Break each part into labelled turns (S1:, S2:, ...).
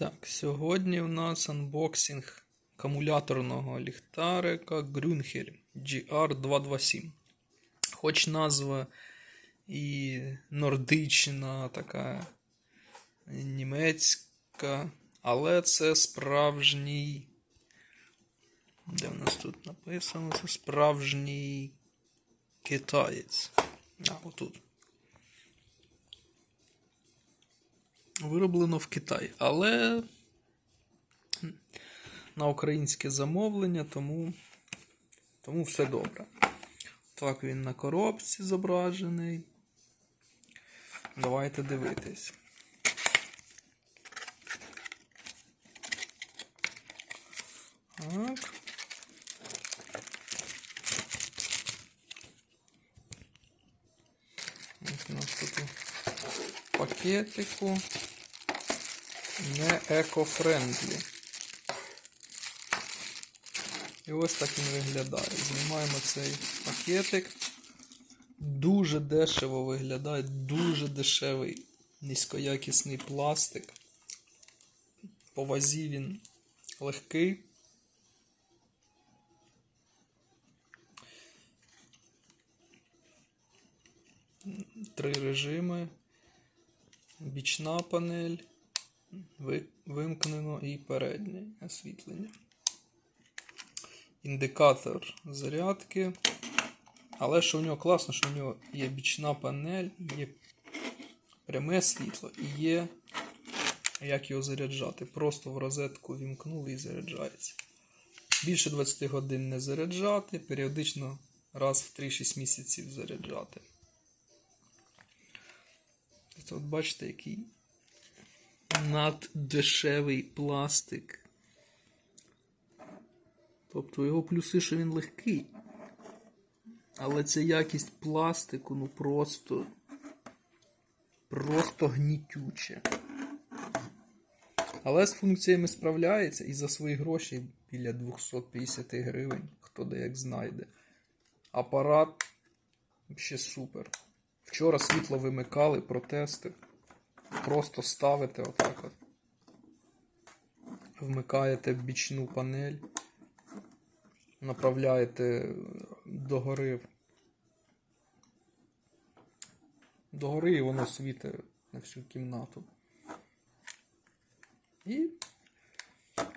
S1: Так, сьогодні у нас анбоксинг акумуляторного ліхтарика Grünher GR227. Хоч назва і нордична, така німецька, але це справжній. Де в нас тут написано? Це справжній китаєць. А, отут. Вироблено в Китаї, але на українське замовлення, тому, тому все добре. Так він на коробці зображений. Давайте дивитись. Так. Ось у нас тут пакетику не еко-френдлі. І ось так він виглядає. Знімаємо цей пакетик. Дуже дешево виглядає, дуже дешевий низькоякісний пластик. По вазі він легкий. Три режими. Бічна панель, вимкнено і переднє освітлення. Індикатор зарядки. Але що в нього класно, що в нього є бічна панель, є пряме світло і є як його заряджати. Просто в розетку вімкнули і заряджається. Більше 20 годин не заряджати, періодично раз в 3-6 місяців заряджати. Тобто, от бачите, який наддешевий пластик. Тобто його плюси, що він легкий. Але ця якість пластику, ну просто. Просто гнітюче. Але з функціями справляється і за свої гроші біля 250 гривень, хто де як знайде. Апарат ще супер. Вчора світло вимикали, протести. Просто ставите отак от. Вмикаєте бічну панель. Направляєте догори. Догори і воно світить на всю кімнату. І,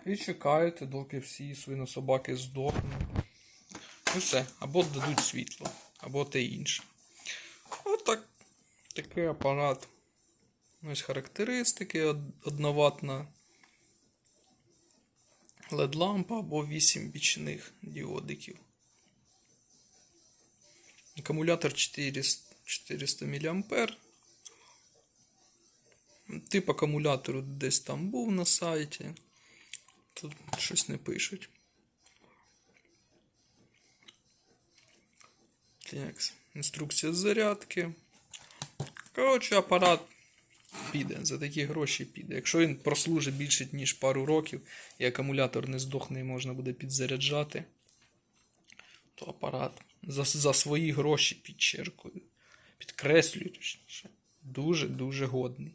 S1: і чекаєте, доки всі свинособаки здохнуть. І все. Або дадуть світло, або те інше. Такий апарат. Ось характеристики. од- Одноватна LED-лампа або 8 бічних діодиків. Акумулятор 400, 400 мА. Тип акумулятору десь там був на сайті. Тут щось не пишуть. Так, інструкція зарядки. Коротше, апарат піде. За такі гроші піде. Якщо він прослужить більше, ніж пару років, і акумулятор не здохне і можна буде підзаряджати, то апарат за, за свої гроші підчеркую. Підкреслюю точніше. Дуже-дуже годний.